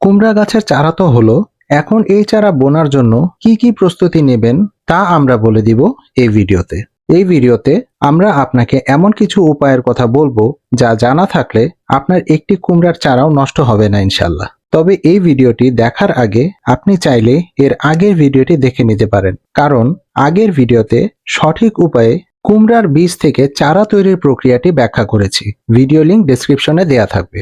কুমড়া গাছের চারা তো হলো, এখন এই চারা বোনার জন্য কি কি প্রস্তুতি নেবেন তা আমরা বলে দিব এই ভিডিওতে। এই ভিডিওতে আমরা আপনাকে এমন কিছু উপায়ের কথা বলব যা জানা থাকলে আপনার একটি কুমড়ার চারাও নষ্ট হবে না ইনশাল্লাহ তবে এই ভিডিওটি দেখার আগে আপনি চাইলে এর আগের ভিডিওটি দেখে নিতে পারেন। কারণ আগের ভিডিওতে সঠিক উপায়ে কুমড়ার বীজ থেকে চারা তৈরির প্রক্রিয়াটি ব্যাখ্যা করেছি। ভিডিও লিংক ডেসক্রিপশনে দেয়া থাকবে।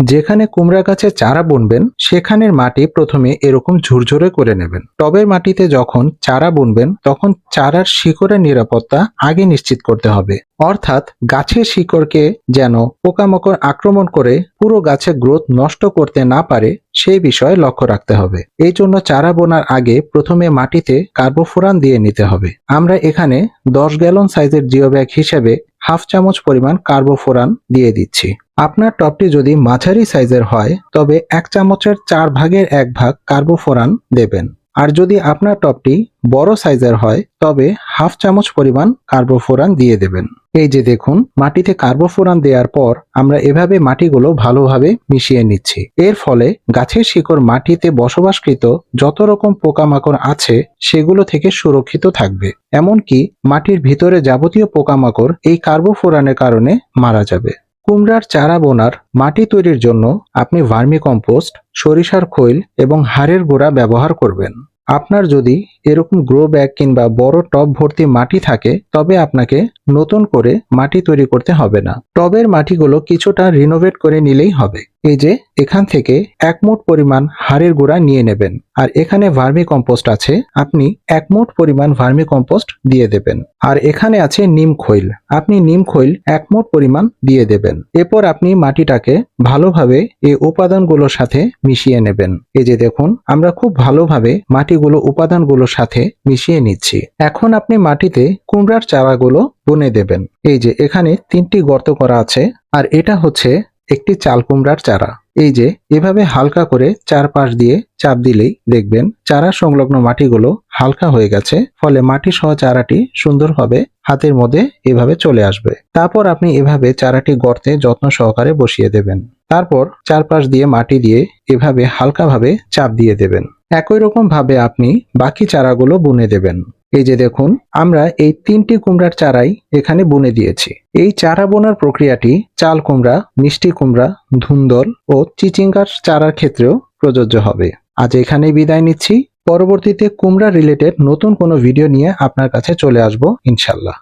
যেখানে কুমড়া গাছের চারা বুনবেন, সেখানের মাটি প্রথমে এরকম ঝুরঝুরে করে নেবেন। টবের মাটিতে যখন চারা বুনবেন, তখন চারার শিকড়ের নিরাপত্তা আগে নিশ্চিত করতে হবে। অর্থাৎ গাছের শিকড়কে যেন পোকামাকড় আক্রমণ করে পুরো গাছের গ্রোথ নষ্ট করতে না পারে, সেই বিষয়ে লক্ষ্য রাখতে হবে। এই জন্য চারা বোনার আগে প্রথমে মাটিতে কার্বোফোরান দিয়ে নিতে হবে। আমরা এখানে দশ গ্যালন সাইজের জিও ব্যাগ হিসেবে হাফ চামচ পরিমাণ কার্বোফোরান দিয়ে দিচ্ছি। আপনার টবটি যদি মাঝারি সাইজের হয়, তবে এক চামচের চার ভাগের এক ভাগ কার্বোফোরান দেবেন। আর যদি আপনার টবটি বড় সাইজের হয়, তবে হাফ চামচ পরিমাণ কার্বোফোরান দিয়ে দেবেন। এই যে দেখুন, মাটিতে কার্বোফোরান দেওয়ার পর আমরা এভাবে মাটিগুলো ভালোভাবে মিশিয়ে নিচ্ছি। এর ফলে গাছের শিকড় মাটিতে বসবাসকৃত যত রকম পোকামাকড় আছে, সেগুলো থেকে সুরক্ষিত থাকবে। এমনকি মাটির ভিতরে যাবতীয় পোকামাকড় এই কার্বোফোরানের কারণে মারা যাবে। কুমড়ার চারা বোনার মাটি তৈরির জন্য আপনি ভার্মি কম্পোস্ট সরিষার খৈল এবং হাড়ের গোড়া ব্যবহার করবেন। আপনার যদি এরকম গ্রো ব্যাগ কিংবা বড় টব ভর্তি মাটি থাকে, তবে আপনাকে নতুন করে মাটি তৈরি করতে হবে না। টবের মাটিগুলো কিছুটা রিনোভেট করে নিলেই হবে। এই যে, এখান থেকে এক পরিমাণ হাড়ের গুঁড়া নিয়ে নেবেন। আর এখানে ভার্মি কম্পোস্ট আছে, আপনি এক মুঠ পরিমাণ ভার্মি কম্পোস্ট দিয়ে দেবেন। আর এখানে আছে নিম খৈল, আপনি নিম খৈল এক পরিমাণ দিয়ে দেবেন। এরপর আপনি মাটিটাকে ভালোভাবে এই উপাদানগুলোর সাথে মিশিয়ে নেবেন। এই যে দেখুন, আমরা খুব ভালোভাবে মাটিগুলো উপাদানগুলোর সাথে মিশিয়ে নিচ্ছি। এখন আপনি মাটিতে কুমড়ার চারাগুলো বুনে দেবেন। এই যে এখানে তিনটি গর্ত করা আছে, আর এটা হচ্ছে একটি চাল কুমড়ার চারা। এই যে এভাবে হালকা করে চারপাশ দিয়ে চাপ দিলেই দেখবেন চারা সংলগ্ন মাটিগুলো হালকা হয়ে গেছে, ফলে মাটি সহ চারাটি সুন্দর সুন্দরভাবে হাতের মধ্যে এভাবে চলে আসবে। তারপর আপনি এভাবে চারাটি গর্তে যত্ন সহকারে বসিয়ে দেবেন। তারপর চারপাশ দিয়ে মাটি দিয়ে এভাবে হালকাভাবে চাপ দিয়ে দেবেন। একই রকম ভাবে আপনি বাকি চারাগুলো বুনে দেবেন। এই যে দেখুন, আমরা এই তিনটি কুমড়ার চারাই এখানে বুনে দিয়েছি। এই চারা বোনার প্রক্রিয়াটি চাল কুমড়া, মিষ্টি কুমড়া, ধুন্দল ও চিচিঙ্গার চারার ক্ষেত্রেও প্রযোজ্য হবে। আজ এখানেই বিদায় নিচ্ছি। পরবর্তীতে কুমড়া রিলেটেড নতুন কোনো ভিডিও নিয়ে আপনার কাছে চলে আসব, ইনশাল্লাহ।